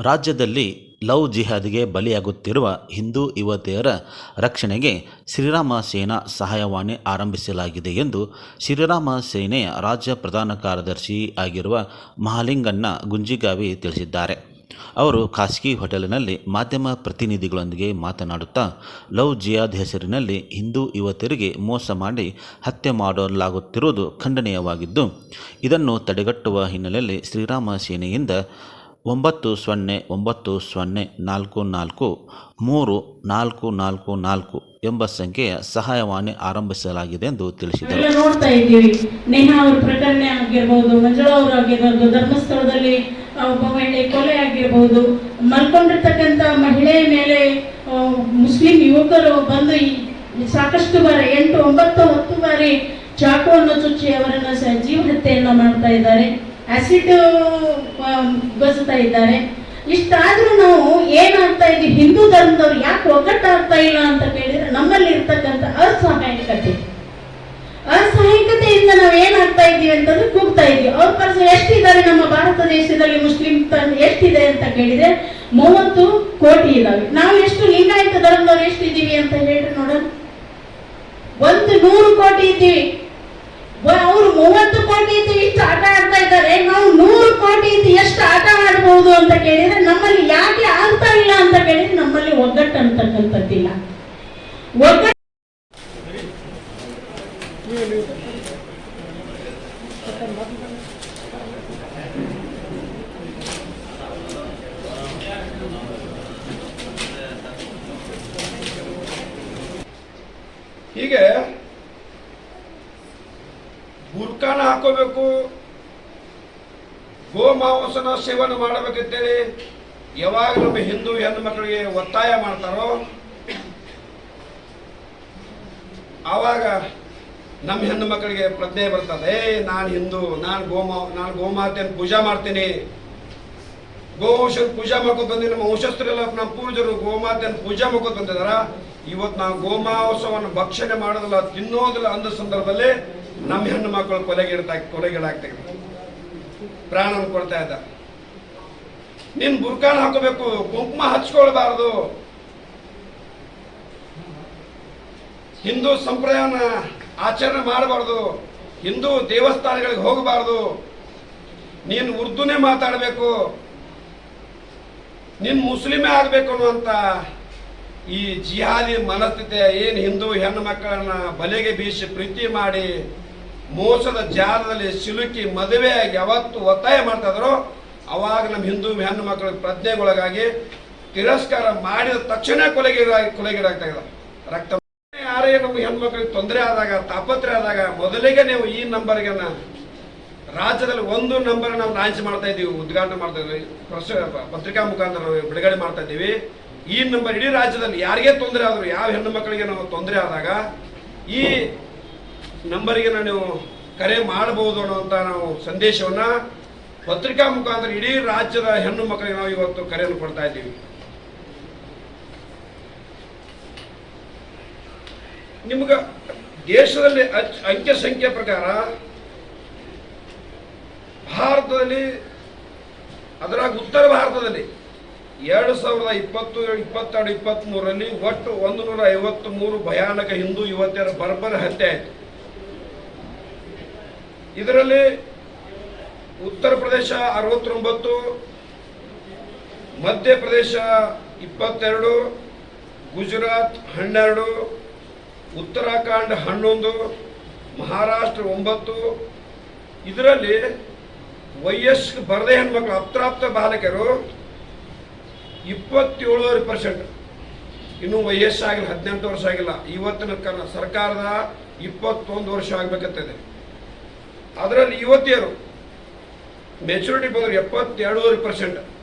ರಾಜ್ಯದಲ್ಲಿ ಲವ್ ಜಿಹಾದ್ಗೆ ಬಲಿಯಾಗುತ್ತಿರುವ ಹಿಂದೂ ಯುವತಿಯರ ರಕ್ಷಣೆಗೆ ಶ್ರೀರಾಮ ಸೇನಾ ಸಹಾಯವಾಣಿ ಆರಂಭಿಸಲಾಗಿದೆ ಎಂದು ಶ್ರೀರಾಮ ಸೇನೆಯ ರಾಜ್ಯ ಪ್ರಧಾನ ಕಾರ್ಯದರ್ಶಿ ಆಗಿರುವ ಮಹಾಲಿಂಗಣ್ಣ ಗುಂಜಿಗಾವಿ ತಿಳಿಸಿದ್ದಾರೆ. ಅವರು ಖಾಸಗಿ ಹೋಟೆಲ್ನಲ್ಲಿ ಮಾಧ್ಯಮ ಪ್ರತಿನಿಧಿಗಳೊಂದಿಗೆ ಮಾತನಾಡುತ್ತಾ, ಲವ್ ಜಿಯಾದ್ ಹೆಸರಿನಲ್ಲಿ ಹಿಂದೂ ಯುವತಿಯರಿಗೆ ಮೋಸ ಮಾಡಿ ಹತ್ಯೆ ಮಾಡಲಾಗುತ್ತಿರುವುದು ಖಂಡನೀಯವಾಗಿದ್ದು, ಇದನ್ನು ತಡೆಗಟ್ಟುವ ಹಿನ್ನೆಲೆಯಲ್ಲಿ ಶ್ರೀರಾಮ ಸೇನೆಯಿಂದ ಒಂಬತ್ತು ಸೊನ್ನೆ ಒಂಬತ್ತು ಸೊನ್ನೆ, ನಾಲ್ಕು ನಾಲ್ಕು, ಮೂರು ನಾಲ್ಕು ನಾಲ್ಕು ನಾಲ್ಕು ಎಂಬ ಸಂಖ್ಯೆಯ ಸಹಾಯವಾಣಿ ಆರಂಭಿಸಲಾಗಿದೆ ಎಂದು ತಿಳಿಸಿದರು. ನೋಡ್ತಾ ಇದ್ದೀವಿ. ನೇಹಾ ಅವರು ಪ್ರಕರಣ ಆಗಿರ್ಬೋದು, ಮಂಜುಳ ಅವರು ಆಗಿರ್ಬೋದು, ಧರ್ಮಸ್ಥಳದಲ್ಲಿ ಒಬ್ಬ ಮಹಿಳೆ ಕೊಲೆ ಆಗಿರ್ಬೋದು. ಮಲ್ಕೊಂಡಿರ್ತಕ್ಕಂಥ ಮಹಿಳೆಯ ಮೇಲೆ ಮುಸ್ಲಿಂ ಯುವಕರು ಬಂದು ಸಾಕಷ್ಟು ಬಾರಿ, ಎಂಟು, ಒಂಬತ್ತು, ಹತ್ತು ಬಾರಿ ಚಾಕುವನ್ನು ಚುಚ್ಚಿ ಅವರನ್ನು ಸಹ ಜೀವ ಹತ್ಯೆಯನ್ನ ಮಾಡ್ತಾ ಇದ್ದಾರೆ. ಆಸಿಡ್ ಬಸ್ತಾ ಇದ್ದಾರೆ. ಇಷ್ಟಾದ್ರೂ ನಾವು ಏನಾಗ್ತಾ ಇದ್ದೀವಿ ಹಿಂದೂ ಧರ್ಮದವ್ರು ಯಾಕೆ ಒಗ್ಗಟ್ಟಾಗ್ತಾ ಇಲ್ಲ ಅಂತ ಕೇಳಿದ್ರೆ ನಮ್ಮಲ್ಲಿ ಇರ್ತಕ್ಕಂಥ ಅಸಹಾಯಕತೆ. ಅಸಹಾಯಕತೆಯಿಂದ ನಾವು ಏನಾಗ್ತಾ ಇದ್ದೀವಿ ಅಂತಂದ್ರೆ ಕೂಗ್ತಾ ಇದ್ದೀವಿ. ಅವ್ರ ಪರ್ಸ ಎಷ್ಟಿದ್ದಾರೆ ನಮ್ಮ ಭಾರತ ದೇಶದಲ್ಲಿ ಮುಸ್ಲಿಂ ಎಷ್ಟಿದೆ ಅಂತ ಕೇಳಿದ್ರೆ ಮೂವತ್ತು ಕೋಟಿ ಇದಾವೆ ನಾವು ಎಷ್ಟು ಲಿಂಗಾಯತ ಧರ್ಮದವ್ರು ಎಷ್ಟಿದ್ದೀವಿ ಅಂತ ಹೇಳಿ ನೋಡೋಣ. ಒಂದು ನೂರು ಕೋಟಿ ಇದ್ದೀವಿ. ಮೂವತ್ತು ಕೋಟಿ ಇತ್ತು ಇಷ್ಟು ಆಟ ಆಡ್ತಾ ಇದ್ದಾರೆ, ನಾವು ನೂರು ಕೋಟಿ ಇತ್ತು ಎಷ್ಟು ಆಟ ಆಡಬಹುದು ಅಂತ ಕೇಳಿದ್ರೆ ನಮ್ಮಲ್ಲಿ ಯಾಕೆ ಆಗ್ತಾ ಇಲ್ಲ ಅಂತ ಕೇಳಿದ್ರೆ ನಮ್ಮಲ್ಲಿ ಒಗ್ಗಟ್ಟು ಅಂತಕ್ಕಂಥದ್ದಿಲ್ಲ. ಹೀಗೆ ಬುರ್ಕಾನ ಹಾಕೋಬೇಕು. ಗೋಮಾಂಸನ ಸೇವನೆ ಮಾಡಬೇಕಂತೇಳಿ ಯಾವಾಗ ನಮ್ಮ ಹಿಂದೂ ಹೆಣ್ಣು ಮಕ್ಕಳಿಗೆ ಒತ್ತಾಯ ಮಾಡ್ತಾರೋ, ಆವಾಗ ನಮ್ಮ ಹೆಣ್ಣು ಮಕ್ಕಳಿಗೆ ಪ್ರಜ್ಞೆ ಬರ್ತದೆ ನಾನು ಹಿಂದೂ, ನಾನು ಗೋಮಾ, ನಾನು ಗೋಮಾತೆಯನ್ನು ಪೂಜಾ ಮಾಡ್ತೀನಿ. ಗೋವಂಶದ ಪೂಜಾ ಮಾಡ್ಕೊಂಡು ಬಂದಿ ನಮ್ಮ ವಂಶಸ್ಥರೆಲ್ಲ ನಮ್ಮ ಪೂಜರು ಗೋಮಾತೆಯನ್ನು ಪೂಜಾ ಮಾಡ್ಕೊಂಡು ಬಂದಿದಾರ. ಇವತ್ತು ನಾವು ಗೋಮಾಂಸವನ್ನು ಭಕ್ಷಣೆ ಮಾಡೋದಿಲ್ಲ, ತಿನ್ನೋದಿಲ್ಲ ಅಂದ ಸಂದರ್ಭದಲ್ಲಿ ನಮ್ಮ ಹೆಣ್ಣು ಮಕ್ಕಳು ಕೊಲೆಗೀಡ್ತಾ ಕೊಲೆಗೀಡಾಗ್ತಾ ಪ್ರಾಣ ಪ್ರಾಣವನ್ನು ಕೊಡ್ತಾ ಇದ್ದ. ನಿನ್ ಬುರ್ಕಾನ್ ಹಾಕೋಬೇಕು, ಕುಂಕುಮ ಹಚ್ಕೊಳ್ಬಾರ್ದು. ಹಿಂದೂ ಸಂಪ್ರದಾಯನ ಆಚರಣೆ ಮಾಡಬಾರ್ದು. ಹಿಂದೂ ದೇವಸ್ಥಾನಗಳಿಗೆ ಹೋಗಬಾರ್ದು. ನೀನು ಉರ್ದುನೇ ಮಾತಾಡಬೇಕು. ನಿನ್ ಮುಸ್ಲಿಮೇ ಆಗಬೇಕು ಅನ್ನುವಂಥ ಈ ಜಿಹಾದಿ ಮನಸ್ಥಿತಿ ಏನು ಹಿಂದೂ ಹೆಣ್ಣು ಮಕ್ಕಳನ್ನ ಬಲೆಗೆ ಬೀಸಿ ಪ್ರೀತಿ ಮಾಡಿ ಮೋಸದ ಜಾಲದಲ್ಲಿ ಸಿಲುಕಿ ಮದುವೆಯಾಗಿ ಯಾವತ್ತು ಒತ್ತಾಯ ಮಾಡ್ತಾ ಇದ್ರು, ಅವಾಗ ನಮ್ಮ ಹಿಂದೂ ಹೆಣ್ಣು ಮಕ್ಕಳ ಪ್ರಜ್ಞೆಗೊಳಗಾಗಿ ತಿರಸ್ಕಾರ ಮಾಡಿದ ತಕ್ಷಣ ಕೊಲೆಗೀಡ ಕೊಲೆಗೀಡಾಗ್ತಾ ಇದ್ದಾರೆ. ರಕ್ತ ಯಾರೇ ನಮ್ಮ ಹೆಣ್ಮಕ್ಳಿಗೆ ತೊಂದರೆ ಆದಾಗ ತಾಪತ್ರೆ ಆದಾಗ, ಮೊದಲಿಗೆ ನೀವು ಈ ನಂಬರ್ಗೆ ರಾಜ್ಯದಲ್ಲಿ ಒಂದು ನಂಬರ್ ನಾವು ಲಾಂಚ್ ಮಾಡ್ತಾ ಇದ್ದೀವಿ, ಉದ್ಘಾಟನೆ ಮಾಡ್ತಾ ಇದ್ದೀವಿ ಪತ್ರಿಕಾ ಮುಖಾಂತರ ಬಿಡುಗಡೆ ಮಾಡ್ತಾ ಇದ್ದೀವಿ. ಈ ನಂಬರ್ ಇಡೀ ರಾಜ್ಯದಲ್ಲಿ ಯಾರಿಗೇ ತೊಂದರೆ ಆದರೂ, ಯಾವ ಹೆಣ್ಣು ಮಕ್ಕಳಿಗೆ ನಾವು ತೊಂದರೆ ಆದಾಗ, ಈ ನಂಬರಿಗೆ ನೀವು ಕರೆ ಮಾಡಬಹುದು ಅನ್ನುವಂಥ ನಾವು ಸಂದೇಶವನ್ನ ಪತ್ರಿಕಾ ಮುಖಾಂತರ ಇಡೀ ರಾಜ್ಯದ ಹೆಣ್ಣು ಮಕ್ಕಳಿಗೆ ನಾವು ಇವತ್ತು ಕರೆಯನ್ನು ಕೊಡ್ತಾ ಇದ್ದೀವಿ. ನಿಮ್ಗೆ ದೇಶದಲ್ಲಿ ಅಂಕೆ ಸಂಖ್ಯೆ ಪ್ರಕಾರ ಭಾರತದಲ್ಲಿ, ಅದರಾಗ ಉತ್ತರ ಭಾರತದಲ್ಲಿ ಎರಡು ಸಾವಿರದ ಇಪ್ಪತ್ತು, ಇಪ್ಪತ್ತೆರಡು ಇಪ್ಪತ್ತ್ ಮೂರರಲ್ಲಿ ಒಟ್ಟು ಒಂದು ನೂರ ಐವತ್ತು ಮೂರು ಭಯಾನಕ ಹಿಂದೂ ಯುವತಿಯರ ಬರ್ಬರ ಹತ್ಯೆ ಆಯಿತು. ಇದರಲ್ಲಿ ಉತ್ತರ ಪ್ರದೇಶ ಅರವತ್ತೊಂಬತ್ತು ಮಧ್ಯಪ್ರದೇಶ ಇಪ್ಪತ್ತೆರಡು, ಗುಜರಾತ್ ಹನ್ನೆರಡು, ಉತ್ತರಾಖಂಡ್ ಹನ್ನೊಂದು, ಮಹಾರಾಷ್ಟ್ರ ಒಂಬತ್ತು. ಇದರಲ್ಲಿ ವಯಸ್ಕ ಬರದೇ ಹೆಣ್ಮಕ್ಳು, ಅಪ್ರಾಪ್ತ ಬಾಲಕರು ಇಪ್ಪತ್ತೇಳುವರೆ ಪರ್ಸೆಂಟ್ ಇನ್ನೂ ವಯಸ್ಸಾಗಿಲ್ಲ, ಹದಿನೆಂಟು ವರ್ಷ ಆಗಿಲ್ಲ. ಇವತ್ತಿನ ಸರ್ಕಾರದ ಇಪ್ಪತ್ತೊಂದು ವರ್ಷ ಆಗ್ಬೇಕಂತಿದೆ ಅದರಲ್ಲಿ ಯುವತಿಯರು ಮೆಚುರಿಟಿ ಬಂದ್ರೆ ಎಪ್ಪತ್ತೆರಡೂವರೆ ಪರ್ಸೆಂಟ್